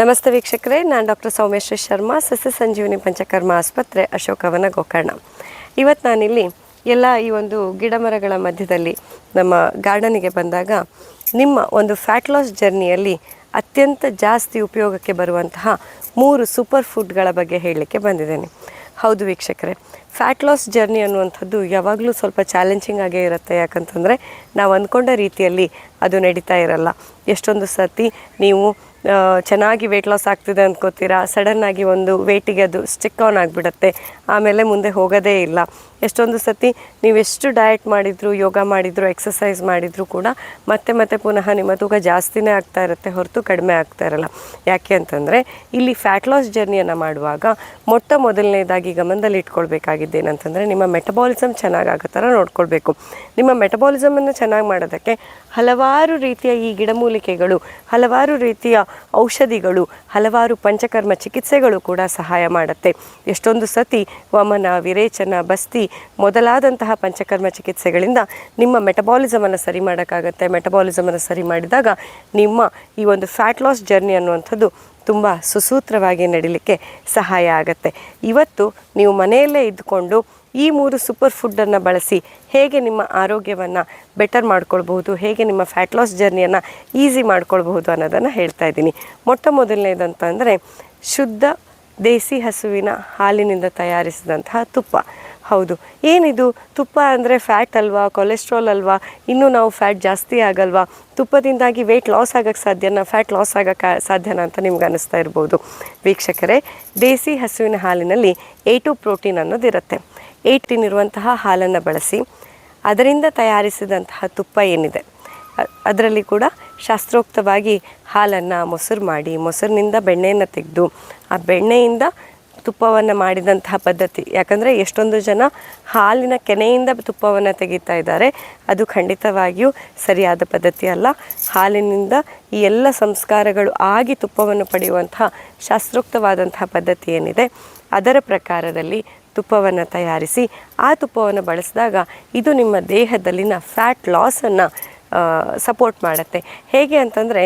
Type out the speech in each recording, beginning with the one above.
ನಮಸ್ತೆ ವೀಕ್ಷಕರೇ, ನಾನು ಡಾಕ್ಟರ್ ಸೌಮೇಶ್ವರ್ ಶರ್ಮಾ, ಸಸ್ಯ ಸಂಜೀವಿನಿ ಪಂಚಕರ್ಮ ಆಸ್ಪತ್ರೆ ಅಶೋಕವನ ಗೋಕರ್ಣ ಇವತ್ತು ನಾನಿಲ್ಲಿ ಎಲ್ಲ ಈ ಒಂದು ಗಿಡಮರಗಳ ಮಧ್ಯದಲ್ಲಿ ನಮ್ಮ ಗಾರ್ಡನಿಗೆ ಬಂದಾಗ ನಿಮ್ಮ ಒಂದು ಫ್ಯಾಟ್ ಲಾಸ್ ಜರ್ನಿಯಲ್ಲಿ ಅತ್ಯಂತ ಜಾಸ್ತಿ ಉಪಯೋಗಕ್ಕೆ ಬರುವಂತಹ ಮೂರು ಸೂಪರ್ ಫುಡ್ಗಳ ಬಗ್ಗೆ ಹೇಳಲಿಕ್ಕೆ ಬಂದಿದ್ದೇನೆ. ಹೌದು ವೀಕ್ಷಕರೇ ಫ್ಯಾಟ್ ಲಾಸ್ ಜರ್ನಿ ಅನ್ನುವಂಥದ್ದು ಯಾವಾಗಲೂ ಸ್ವಲ್ಪ ಚಾಲೆಂಜಿಂಗ್ ಆಗೇ ಇರುತ್ತೆ. ಯಾಕಂತಂದರೆ ನಾವು ಅಂದ್ಕೊಂಡ ರೀತಿಯಲ್ಲಿ ಅದು ನಡೀತಾ ಇರಲ್ಲ. ಎಷ್ಟೊಂದು ಸತಿ ನೀವು ಚೆನ್ನಾಗಿ ವೆಯ್ಟ್ ಲಾಸ್ ಆಗ್ತಿದೆ ಅಂದ್ಕೋತೀರಾ ಸಡನ್ನಾಗಿ ಒಂದು ವೆಯ್ಟಿಗೆ ಅದು ಸ್ಟಿಕ್ ಆನ್ ಆಗಿಬಿಡುತ್ತೆ. ಆಮೇಲೆ ಮುಂದೆ ಹೋಗೋದೇ ಇಲ್ಲ. ಎಷ್ಟೊಂದು ಸತಿ ನೀವು ಎಷ್ಟು ಡಯಟ್ ಮಾಡಿದ್ರು, ಯೋಗ ಮಾಡಿದ್ರು ಎಕ್ಸಸೈಸ್ ಮಾಡಿದ್ರು ಕೂಡ ಮತ್ತೆ ಮತ್ತೆ ಪುನಃ ನಿಮ್ಮ ತೂಕ ಜಾಸ್ತಿನೇ ಆಗ್ತಾ ಇರುತ್ತೆ ಹೊರತು ಕಡಿಮೆ ಆಗ್ತಾ ಇರಲ್ಲ. ಯಾಕೆ ಅಂತಂದರೆ ಇಲ್ಲಿ ಫ್ಯಾಟ್ ಲಾಸ್ ಜರ್ನಿಯನ್ನು ಮಾಡುವಾಗ ಮೊಟ್ಟ ಮೊದಲನೇದಾಗಿ ಗಮನದಲ್ಲಿ ಇಟ್ಕೊಳ್ಬೇಕಾಗಿದ್ದೇನಂತಂದರೆ ನಿಮ್ಮ ಮೆಟಬಾಲಿಸಮ್ ಚೆನ್ನಾಗಾಗೋ ಥರ ನೋಡ್ಕೊಳ್ಬೇಕು. ನಿಮ್ಮ ಮೆಟಬಾಲಿಸಮನ್ನು ಚೆನ್ನಾಗಿ ಮಾಡೋದಕ್ಕೆ ಹಲವಾರು ರೀತಿಯ ಈ ಗಿಡಮೂಲಿಕೆಗಳು, ಹಲವಾರು ರೀತಿಯ ಔಷಧಿಗಳು, ಹಲವಾರು ಪಂಚಕರ್ಮ ಚಿಕಿತ್ಸೆಗಳು ಕೂಡ ಸಹಾಯ ಮಾಡುತ್ತೆ. ಎಷ್ಟೊಂದು ಸತಿ ವಮನ, ವಿರೇಚನ, ಬಸ್ತಿ ಮೊದಲಾದಂತಹ ಪಂಚಕರ್ಮ ಚಿಕಿತ್ಸೆಗಳಿಂದ ನಿಮ್ಮ ಮೆಟಬಾಲಿಸಮನ್ನು ಸರಿ ಮಾಡೋಕ್ಕಾಗತ್ತೆ. ಮೆಟಬಾಲಿಸಮನ್ನು ಸರಿ ಮಾಡಿದಾಗ ನಿಮ್ಮ ಈ ಒಂದು ಫ್ಯಾಟ್ ಲಾಸ್ ಜರ್ನಿ ಅನ್ನುವಂಥದ್ದು ತುಂಬ ಸುಸೂತ್ರವಾಗಿ ನಡೀಲಿಕ್ಕೆ ಸಹಾಯ ಆಗುತ್ತೆ. ಇವತ್ತು ನೀವು ಮನೆಯಲ್ಲೇ ಇದ್ದುಕೊಂಡು ಈ ಮೂರು ಸೂಪರ್ ಫುಡ್ಡನ್ನು ಬಳಸಿ ಹೇಗೆ ನಿಮ್ಮ ಆರೋಗ್ಯವನ್ನು ಬೆಟರ್ ಮಾಡ್ಕೊಳ್ಬಹುದು, ಹೇಗೆ ನಿಮ್ಮ ಫ್ಯಾಟ್ ಲಾಸ್ ಜರ್ನಿಯನ್ನು ಈಸಿ ಮಾಡ್ಕೊಳ್ಬಹುದು ಅನ್ನೋದನ್ನು ಹೇಳ್ತಾ ಇದ್ದೀನಿ. ಮೊಟ್ಟ ಮೊದಲನೇದಂತಂದರೆ ಶುದ್ಧ ದೇಸಿ ಹಸುವಿನ ಹಾಲಿನಿಂದ ತಯಾರಿಸಿದಂತಹ ತುಪ್ಪ. ಹೌದು, ಏನಿದು? ತುಪ್ಪ ಅಂದರೆ ಫ್ಯಾಟ್ ಅಲ್ವಾ ಕೊಲೆಸ್ಟ್ರಾಲ್ ಅಲ್ವಾ? ಇನ್ನೂ ನಾವು ಫ್ಯಾಟ್ ಜಾಸ್ತಿ ಆಗಲ್ವಾ? ತುಪ್ಪದಿಂದಾಗಿ ವೆಯ್ಟ್ ಲಾಸ್ ಆಗೋಕ್ಕೆ ಸಾಧ್ಯನಾ? ಫ್ಯಾಟ್ ಲಾಸ್ ಆಗೋಕ್ಕೆ ಸಾಧ್ಯನಾ ಅಂತ ನಿಮ್ಗೆ ಅನ್ನಿಸ್ತಾ ಇರ್ಬೋದು. ವೀಕ್ಷಕರೇ, ದೇಸಿ ಹಸುವಿನ ಹಾಲಿನಲ್ಲಿ ಎ ಟು ಪ್ರೋಟೀನ್ ಅನ್ನೋದಿರುತ್ತೆ. ಏಯ್ಟೀನ್ ಇರುವಂತಹ ಹಾಲನ್ನು ಬಳಸಿ ಅದರಿಂದ ತಯಾರಿಸಿದಂತಹ ತುಪ್ಪ ಏನಿದೆ ಅದರಲ್ಲಿ ಕೂಡ ಶಾಸ್ತ್ರೋಕ್ತವಾಗಿ ಹಾಲನ್ನು ಮೊಸರು ಮಾಡಿ, ಮೊಸರಿನಿಂದ ಬೆಣ್ಣೆಯನ್ನು ತೆಗೆದು, ಆ ಬೆಣ್ಣೆಯಿಂದ ತುಪ್ಪವನ್ನು ಮಾಡಿದಂತಹ ಪದ್ಧತಿ. ಯಾಕಂದರೆ ಎಷ್ಟೊಂದು ಜನ ಹಾಲಿನ ಕೆನೆಯಿಂದ ತುಪ್ಪವನ್ನು ತೆಗಿತಾ ಇದ್ದಾರೆ. ಅದು ಖಂಡಿತವಾಗಿಯೂ ಸರಿಯಾದ ಪದ್ಧತಿ ಅಲ್ಲ. ಹಾಲಿನಿಂದ ಈ ಎಲ್ಲ ಸಂಸ್ಕಾರಗಳು ಆಗಿ ತುಪ್ಪವನ್ನು ಪಡೆಯುವಂತಹ ಶಾಸ್ತ್ರೋಕ್ತವಾದಂತಹ ಪದ್ಧತಿ ಏನಿದೆ, ಅದರ ಪ್ರಕಾರದಲ್ಲಿ ತುಪ್ಪವನ್ನು ತಯಾರಿಸಿ ಆ ತುಪ್ಪವನ್ನು ಬಳಸಿದಾಗ ಇದು ನಿಮ್ಮ ದೇಹದಲ್ಲಿನ ಫ್ಯಾಟ್ ಲಾಸನ್ನು ಸಪೋರ್ಟ್ ಮಾಡುತ್ತೆ. ಹೇಗೆ ಅಂತಂದರೆ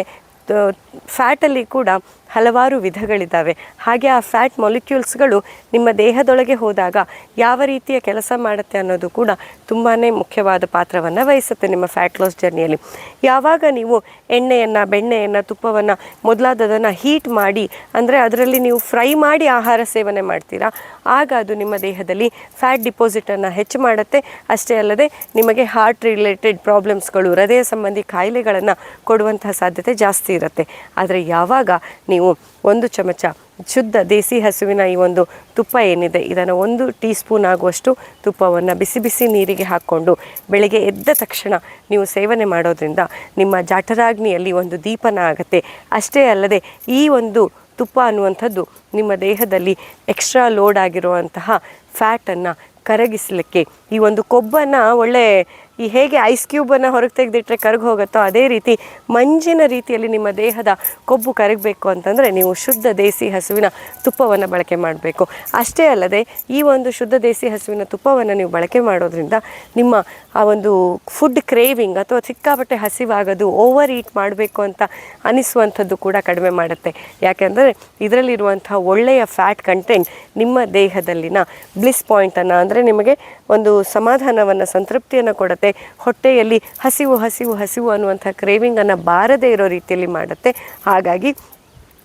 ಫ್ಯಾಟಲ್ಲಿ ಕೂಡ ಹಲವಾರು ವಿಧಗಳಿದ್ದಾವೆ. ಹಾಗೆ ಆ ಫ್ಯಾಟ್ ಮೊಲಿಕ್ಯೂಲ್ಸ್ಗಳು ನಿಮ್ಮ ದೇಹದೊಳಗೆ ಹೋದಾಗ ಯಾವ ರೀತಿಯ ಕೆಲಸ ಮಾಡುತ್ತೆ ಅನ್ನೋದು ಕೂಡ ತುಂಬಾ ಮುಖ್ಯವಾದ ಪಾತ್ರವನ್ನು ವಹಿಸುತ್ತೆ ನಿಮ್ಮ ಫ್ಯಾಟ್ ಲಾಸ್ ಜರ್ನಿಯಲ್ಲಿ. ಯಾವಾಗ ನೀವು ಎಣ್ಣೆಯನ್ನು, ಬೆಣ್ಣೆಯನ್ನು, ತುಪ್ಪವನ್ನು ಮೊದಲಾದದನ್ನು ಹೀಟ್ ಮಾಡಿ, ಅಂದರೆ ಅದರಲ್ಲಿ ನೀವು ಫ್ರೈ ಮಾಡಿ ಆಹಾರ ಸೇವನೆ ಮಾಡ್ತೀರಾ, ಆಗ ಅದು ನಿಮ್ಮ ದೇಹದಲ್ಲಿ ಫ್ಯಾಟ್ ಡಿಪಾಸಿಟನ್ನು ಹೆಚ್ಚು ಮಾಡುತ್ತೆ. ಅಷ್ಟೇ ಅಲ್ಲದೆ ನಿಮಗೆ ಹಾರ್ಟ್ ರಿಲೇಟೆಡ್ ಪ್ರಾಬ್ಲಮ್ಸ್ಗಳು, ಹೃದಯ ಸಂಬಂಧಿ ಕಾಯಿಲೆಗಳನ್ನು ಕೊಡುವಂತಹ ಸಾಧ್ಯತೆ ಜಾಸ್ತಿ ಇರುತ್ತೆ. ಆದರೆ ಯಾವಾಗ ನೀವು ಒಂದು ಚಮಚ ಶುದ್ಧ ದೇಸಿ ಹಸುವಿನ ಈ ಒಂದು ತುಪ್ಪ ಏನಿದೆ, ಇದನ್ನು ಒಂದು ಟೀ ಸ್ಪೂನ್ ಆಗುವಷ್ಟು ತುಪ್ಪವನ್ನು ಬಿಸಿ ಬಿಸಿ ನೀರಿಗೆ ಹಾಕ್ಕೊಂಡು ಬೆಳಗ್ಗೆ ಎದ್ದ ತಕ್ಷಣ ನೀವು ಸೇವನೆ ಮಾಡೋದ್ರಿಂದ ನಿಮ್ಮ ಜಾಠರಾಗ್ನಿಯಲ್ಲಿ ಒಂದು ದೀಪನ ಆಗುತ್ತೆ. ಅಷ್ಟೇ ಅಲ್ಲದೆ ಈ ಒಂದು ತುಪ್ಪ ಅನ್ನುವಂಥದ್ದು ನಿಮ್ಮ ದೇಹದಲ್ಲಿ ಎಕ್ಸ್ಟ್ರಾ ಲೋಡ್ ಆಗಿರುವಂತಹ ಫ್ಯಾಟನ್ನು ಕರಗಿಸಲಿಕ್ಕೆ ಈ ಒಂದು ಕೊಬ್ಬನ್ನು ಒಳ್ಳೆ ಈ ಹೇಗೆ ಐಸ್ ಕ್ಯೂಬನ್ನು ಹೊರಗೆ ತೆಗೆದಿಟ್ರೆ ಕರಗಿ ಹೋಗುತ್ತೋ ಅದೇ ರೀತಿ ಮಂಜಿನ ರೀತಿಯಲ್ಲಿ ನಿಮ್ಮ ದೇಹದ ಕೊಬ್ಬು ಕರಗಬೇಕು ಅಂತಂದರೆ ನೀವು ಶುದ್ಧ ದೇಸಿ ಹಸುವಿನ ತುಪ್ಪವನ್ನು ಬಳಕೆ ಮಾಡಬೇಕು. ಅಷ್ಟೇ ಅಲ್ಲದೆ ಈ ಒಂದು ಶುದ್ಧ ದೇಸಿ ಹಸುವಿನ ತುಪ್ಪವನ್ನು ನೀವು ಬಳಕೆ ಮಾಡೋದ್ರಿಂದ ನಿಮ್ಮ ಆ ಒಂದು ಫುಡ್ ಕ್ರೇವಿಂಗ್ ಅಥವಾ ಸಿಕ್ಕಾಪಟ್ಟೆ ಹಸಿವಾಗೋದು ಓವರ್ ಈಟ್ ಮಾಡಬೇಕು ಅಂತ ಅನಿಸುವಂಥದ್ದು ಕೂಡ ಕಡಿಮೆ ಮಾಡುತ್ತೆ. ಯಾಕೆಂದರೆ ಇದರಲ್ಲಿರುವಂತಹ ಒಳ್ಳೆಯ ಫ್ಯಾಟ್ ಕಂಟೆಂಟ್ ನಿಮ್ಮ ದೇಹದಲ್ಲಿನ ಬ್ಲಿಸ್ ಪಾಯಿಂಟನ್ನು ಅಂದರೆ ನಿಮಗೆ ಒಂದು ಸಮಾಧಾನವನ್ನು, ಸಂತೃಪ್ತಿಯನ್ನು ಕೊಡುತ್ತೆ. ಹೊಟ್ಟೆಯಲ್ಲಿ ಹಸಿವು ಹಸಿವು ಹಸಿವು ಅನ್ನುವಂಥ ಕ್ರೇವಿಂಗನ್ನು ಬಾರದೇ ಇರೋ ರೀತಿಯಲ್ಲಿ ಮಾಡುತ್ತೆ. ಹಾಗಾಗಿ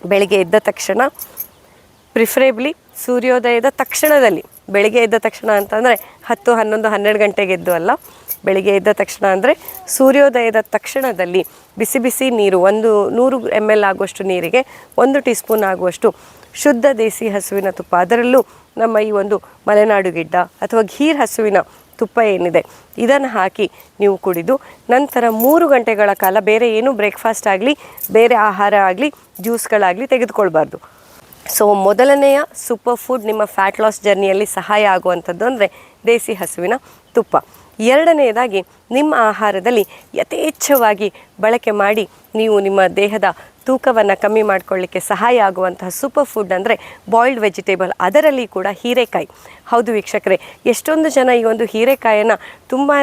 ಬೆಳಗ್ಗೆ ಎದ್ದ ತಕ್ಷಣ ಪ್ರಿಫರೇಬ್ಲಿ ಸೂರ್ಯೋದಯದ ತಕ್ಷಣದಲ್ಲಿ. ಬೆಳಗ್ಗೆ ಎದ್ದ ತಕ್ಷಣ ಅಂತಂದರೆ ಹತ್ತು, ಹನ್ನೊಂದು, ಹನ್ನೆರಡು ಗಂಟೆಗೆ ಎದ್ದು ಅಲ್ಲ. ಬೆಳಗ್ಗೆ ಎದ್ದ ತಕ್ಷಣ ಅಂದರೆ ಸೂರ್ಯೋದಯದ ತಕ್ಷಣದಲ್ಲಿ ಬಿಸಿ ಬಿಸಿ ನೀರು, ಒಂದು ನೂರು ಎಂ ಎಲ್ ಆಗುವಷ್ಟು ನೀರಿಗೆ, ಒಂದು ಟೀ ಸ್ಪೂನ್ ಆಗುವಷ್ಟು ಶುದ್ಧ ದೇಸಿ ಹಸುವಿನ ತುಪ್ಪ. ಅದರಲ್ಲೂ ನಮ್ಮ ಈ ಒಂದು ಮಲೆನಾಡು ಗಿಡ್ಡ ಅಥವಾ ಘೀರ್ ಹಸುವಿನ ತುಪ್ಪ ಏನಿದೆ, ಇದನ್ನು ಹಾಕಿ ನೀವು ಕುಡಿದು ನಂತರ ಮೂರು ಗಂಟೆಗಳ ಕಾಲ ಬೇರೆ ಏನು ಬ್ರೇಕ್ಫಾಸ್ಟ್ ಆಗಲಿ, ಬೇರೆ ಆಹಾರ ಆಗಲಿ, ಜ್ಯೂಸ್ಗಳಾಗಲಿ ತೆಗೆದುಕೊಳ್ಬಾರ್ದು. ಸೊ ಮೊದಲನೆಯ ಸೂಪರ್ ಫುಡ್ ನಿಮ್ಮ ಫ್ಯಾಟ್ ಲಾಸ್ ಜರ್ನಿಯಲ್ಲಿ ಸಹಾಯ ಆಗುವಂಥದ್ದು ಅಂದರೆ ದೇಸಿ ಹಸುವಿನ ತುಪ್ಪ. ಎರಡನೆಯದಾಗಿ ನಿಮ್ಮ ಆಹಾರದಲ್ಲಿ ಯಥೇಚ್ಛವಾಗಿ ಬಳಕೆ ಮಾಡಿ ನೀವು ನಿಮ್ಮ ದೇಹದ ತೂಕವನ್ನು ಕಮ್ಮಿ ಮಾಡ್ಕೊಳ್ಳಿಕ್ಕೆ ಸಹಾಯ ಆಗುವಂತಹ ಸೂಪರ್ ಫುಡ್ ಅಂದರೆ ಬಾಯ್ಲ್ಡ್ ವೆಜಿಟೇಬಲ್, ಅದರಲ್ಲಿ ಕೂಡ ಹೀರೆಕಾಯಿ. ಹೌದು ವೀಕ್ಷಕರೇ, ಎಷ್ಟೊಂದು ಜನ ಈ ಒಂದು ಹೀರೆಕಾಯನ್ನು ತುಂಬಾ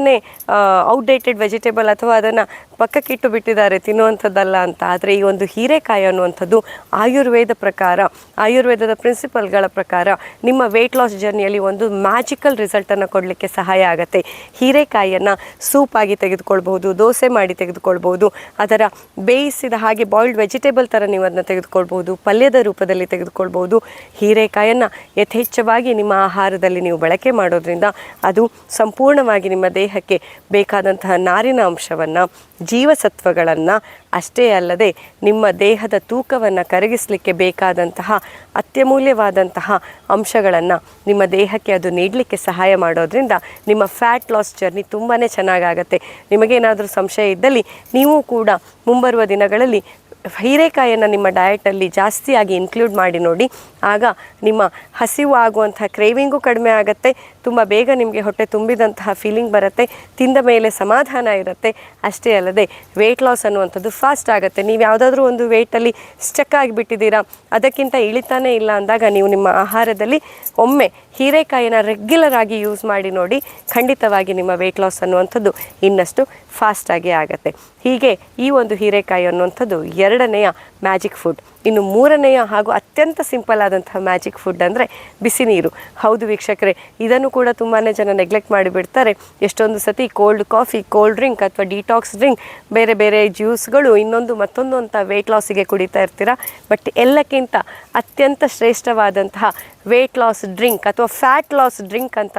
ಔಟ್ಡೇಟೆಡ್ ವೆಜಿಟೇಬಲ್ ಅಥವಾ ಅದನ್ನು ಪಕ್ಕಕ್ಕಿಟ್ಟು ಬಿಟ್ಟಿದ್ದಾರೆ, ತಿನ್ನುವಂಥದ್ದಲ್ಲ ಅಂತ. ಆದರೆ ಈ ಒಂದು ಹೀರೆಕಾಯಿ ಅನ್ನುವಂಥದ್ದು ಆಯುರ್ವೇದ ಪ್ರಕಾರ, ಆಯುರ್ವೇದದ ಪ್ರಿನ್ಸಿಪಲ್ಗಳ ಪ್ರಕಾರ ನಿಮ್ಮ ವೆಯ್ಟ್ ಲಾಸ್ ಜರ್ನಿಯಲ್ಲಿ ಒಂದು ಮ್ಯಾಜಿಕಲ್ ರಿಸಲ್ಟನ್ನು ಕೊಡಲಿಕ್ಕೆ ಸಹಾಯ ಆಗುತ್ತೆ. ಹೀರೆಕಾಯಿಯನ್ನು ಸೂಪಾಗಿ ತೆಗೆದುಕೊಳ್ಬಹುದು, ದೋಸೆ ಮಾಡಿ ತೆಗೆದುಕೊಳ್ಬಹುದು, ಅದರ ಬೇಯಿಸಿದ ಹಾಗೆ ಬಾಯ್ಲ್ಡ್ ವೆಜಿಟೇಬಲ್ ಥರ ನೀವು ಅದನ್ನು ತೆಗೆದುಕೊಳ್ಬಹುದು, ಪಲ್ಯದ ರೂಪದಲ್ಲಿ ತೆಗೆದುಕೊಳ್ಬಹುದು. ಹೀರೆಕಾಯನ್ನು ಯಥೇಚ್ಛವಾಗಿ ನಿಮ್ಮ ಆಹಾರದಲ್ಲಿ ನೀವು ಬಳಕೆ ಮಾಡೋದ್ರಿಂದ ಅದು ಸಂಪೂರ್ಣವಾಗಿ ನಿಮ್ಮ ದೇಹಕ್ಕೆ ಬೇಕಾದಂತಹ ನಾರಿನ ಅಂಶವನ್ನು ಜೀವಸತ್ವಗಳನ್ನು ಅಷ್ಟೇ ಅಲ್ಲದೆ ನಿಮ್ಮ ದೇಹದ ತೂಕವನ್ನು ಕರಗಿಸಲಿಕ್ಕೆ ಬೇಕಾದಂತಹ ಅತ್ಯಮೂಲ್ಯವಾದಂತಹ ಅಂಶಗಳನ್ನು ನಿಮ್ಮ ದೇಹಕ್ಕೆ ಅದು ನೀಡಲಿಕ್ಕೆ ಸಹಾಯ ಮಾಡೋದ್ರಿಂದ ನಿಮ್ಮ ಫ್ಯಾಟ್ ಲಾಸ್ ಜರ್ನಿ ತುಂಬಾ ಚೆನ್ನಾಗಾಗತ್ತೆ. ನಿಮಗೇನಾದರೂ ಸಂಶಯ ಇದ್ದಲ್ಲಿ, ನೀವು ಕೂಡ ಮುಂಬರುವ ದಿನಗಳಲ್ಲಿ ಹೀರೆಕಾಯನ್ನು ನಿಮ್ಮ ಡಯಟಲ್ಲಿ ಜಾಸ್ತಿಯಾಗಿ ಇನ್ಕ್ಲೂಡ್ ಮಾಡಿ ನೋಡಿ. ಆಗ ನಿಮ್ಮ ಹಸಿವು ಆಗುವಂತಹ ಕ್ರೇವಿಂಗು ಕಡಿಮೆ ಆಗುತ್ತೆ. ತುಂಬ ಬೇಗ ನಿಮಗೆ ಹೊಟ್ಟೆ ತುಂಬಿದಂತಹ ಫೀಲಿಂಗ್ ಬರುತ್ತೆ. ತಿಂದ ಮೇಲೆ ಸಮಾಧಾನ ಇರುತ್ತೆ. ಅಷ್ಟೇ ಅಲ್ಲದೆ ವೆಯ್ಟ್ ಲಾಸ್ ಅನ್ನುವಂಥದ್ದು ಫಾಸ್ಟ್ ಆಗುತ್ತೆ. ನೀವು ಯಾವುದಾದ್ರೂ ಒಂದು ವೆಯ್ಟಲ್ಲಿ ಸ್ಟಕ್ ಆಗಿಬಿಟ್ಟಿದ್ದೀರಾ, ಅದಕ್ಕಿಂತ ಇಳಿತಾನೇ ಇಲ್ಲ ಅಂದಾಗ ನೀವು ನಿಮ್ಮ ಆಹಾರದಲ್ಲಿ ಒಮ್ಮೆ ಹೀರೆಕಾಯಿನ ರೆಗ್ಯುಲರ್ ಆಗಿ ಯೂಸ್ ಮಾಡಿ ನೋಡಿ. ಖಂಡಿತವಾಗಿ ನಿಮ್ಮ ವೆಯ್ಟ್ ಲಾಸ್ ಅನ್ನುವಂಥದ್ದು ಇನ್ನಷ್ಟು ಫಾಸ್ಟಾಗಿ ಆಗುತ್ತೆ. ಹೀಗೆ ಈ ಒಂದು ಹೀರೆಕಾಯಿ ಅನ್ನುವಂಥದ್ದು ಎರಡನೆಯ ಮ್ಯಾಜಿಕ್ ಫುಡ್. ಇನ್ನು ಮೂರನೆಯ ಹಾಗೂ ಅತ್ಯಂತ ಸಿಂಪಲ್ ಆದಂತಹ ಮ್ಯಾಜಿಕ್ ಫುಡ್ ಅಂದರೆ ಬಿಸಿ ನೀರು. ಹೌದು ವೀಕ್ಷಕರೇ, ಇದನ್ನು ಕೂಡ ತುಂಬಾ ಜನ ನೆಗ್ಲೆಕ್ಟ್ ಮಾಡಿಬಿಡ್ತಾರೆ. ಎಷ್ಟೊಂದು ಸತಿ ಕೋಲ್ಡ್ ಕಾಫಿ ಕೋಲ್ಡ್ ಡ್ರಿಂಕ್ ಅಥವಾ ಡಿಟಾಕ್ಸ್ ಡ್ರಿಂಕ್ ಬೇರೆ ಬೇರೆ ಜ್ಯೂಸ್ಗಳು ಇನ್ನೊಂದು ಮತ್ತೊಂದು ಅಂತ ವೆಯ್ಟ್ ಲಾಸಿಗೆ ಕುಡಿತಾ ಇರ್ತೀರಾ? ಬಟ್ ಎಲ್ಲಕ್ಕಿಂತ ಅತ್ಯಂತ ಶ್ರೇಷ್ಠವಾದಂತಹ ವೆಯ್ಟ್ ಲಾಸ್ ಡ್ರಿಂಕ್ ಅಥವಾ ಫ್ಯಾಟ್ ಲಾಸ್ ಡ್ರಿಂಕ್ ಅಂತ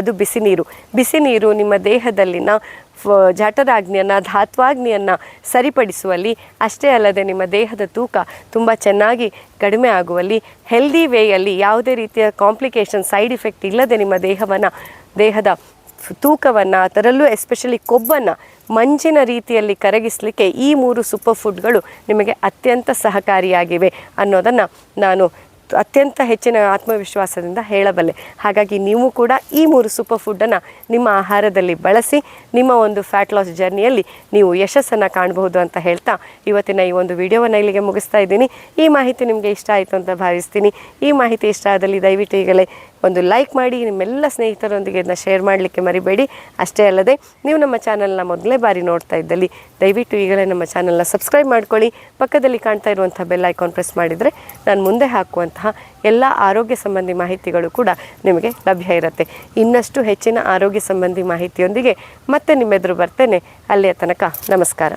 ಅದು ಬಿಸಿ ನೀರು. ಬಿಸಿ ನೀರು ನಿಮ್ಮ ದೇಹದಲ್ಲಿನ ಜಠರಾಗ್ನಿಯನ್ನು ಧಾತ್ವಾಗ್ನಿಯನ್ನು ಸರಿಪಡಿಸುವಲ್ಲಿ ಅಷ್ಟೇ ಅಲ್ಲದೆ ನಿಮ್ಮ ದೇಹದ ತೂಕ ತುಂಬ ಚೆನ್ನಾಗಿ ಕಡಿಮೆ ಆಗುವಲ್ಲಿ ಹೆಲ್ದಿ ವೇಯಲ್ಲಿ ಯಾವುದೇ ರೀತಿಯ ಕಾಂಪ್ಲಿಕೇಶನ್ ಸೈಡ್ ಇಫೆಕ್ಟ್ ಇಲ್ಲದೆ ನಿಮ್ಮ ದೇಹವನ್ನು, ದೇಹದ ತೂಕವನ್ನು, ಅದರಲ್ಲೂ ಎಸ್ಪೆಷಲಿ ಕೊಬ್ಬನ್ನು ಮಂಜಿನ ರೀತಿಯಲ್ಲಿ ಕರಗಿಸಲಿಕ್ಕೆ ಈ ಮೂರು ಸೂಪರ್ ಫುಡ್ಗಳು ನಿಮಗೆ ಅತ್ಯಂತ ಸಹಕಾರಿಯಾಗಿವೆ ಅನ್ನೋದನ್ನು ನಾನು ಅತ್ಯಂತ ಹೆಚ್ಚಿನ ಆತ್ಮವಿಶ್ವಾಸದಿಂದ ಹೇಳಬಲ್ಲೆ. ಹಾಗಾಗಿ ನೀವು ಕೂಡ ಈ ಮೂರು ಸೂಪರ್ ಫುಡ್ಡನ್ನು ನಿಮ್ಮ ಆಹಾರದಲ್ಲಿ ಬಳಸಿ, ನಿಮ್ಮ ಒಂದು ಫ್ಯಾಟ್ ಲಾಸ್ ಜರ್ನಿಯಲ್ಲಿ ನೀವು ಯಶಸ್ಸನ್ನು ಕಾಣಬಹುದು ಅಂತ ಹೇಳ್ತಾ ಇವತ್ತಿನ ಈ ಒಂದು ವಿಡಿಯೋವನ್ನು ಇಲ್ಲಿಗೆ ಮುಗಿಸ್ತಾ ಇದ್ದೀನಿ. ಈ ಮಾಹಿತಿ ನಿಮಗೆ ಇಷ್ಟ ಆಯಿತು ಅಂತ ಭಾವಿಸ್ತೀನಿ. ಈ ಮಾಹಿತಿ ಇಷ್ಟ ಆದಲ್ಲಿ ದಯವಿಟ್ಟು ಈಗಲೇ ಒಂದು ಲೈಕ್ ಮಾಡಿ ನಿಮ್ಮೆಲ್ಲ ಸ್ನೇಹಿತರೊಂದಿಗೆ ಇದನ್ನ ಶೇರ್ ಮಾಡಲಿಕ್ಕೆ ಮರಿಬೇಡಿ. ಅಷ್ಟೇ ಅಲ್ಲದೆ, ನೀವು ನಮ್ಮ ಚಾನಲ್ನ ಮೊದಲೇ ಬಾರಿ ನೋಡ್ತಾ ಇದ್ದಲ್ಲಿ, ದಯವಿಟ್ಟು ಈಗಲೇ ನಮ್ಮ ಚಾನಲ್ನ ಸಬ್ಸ್ಕ್ರೈಬ್ ಮಾಡ್ಕೊಳ್ಳಿ. ಪಕ್ಕದಲ್ಲಿ ಕಾಣ್ತಾ ಇರುವಂಥ ಬೆಲ್ ಐಕಾನ್ ಪ್ರೆಸ್ ಮಾಡಿದರೆ ನಾನು ಮುಂದೆ ಹಾಕುವಂತಹ ಎಲ್ಲ ಆರೋಗ್ಯ ಸಂಬಂಧಿ ಮಾಹಿತಿಗಳು ಕೂಡ ನಿಮಗೆ ಲಭ್ಯ ಇರುತ್ತೆ. ಇನ್ನಷ್ಟು ಹೆಚ್ಚಿನ ಆರೋಗ್ಯ ಸಂಬಂಧಿ ಮಾಹಿತಿಯೊಂದಿಗೆ ಮತ್ತೆ ನಿಮ್ಮೆದುರು ಬರ್ತೇನೆ. ಅಲ್ಲಿಯ ತನಕ ನಮಸ್ಕಾರ.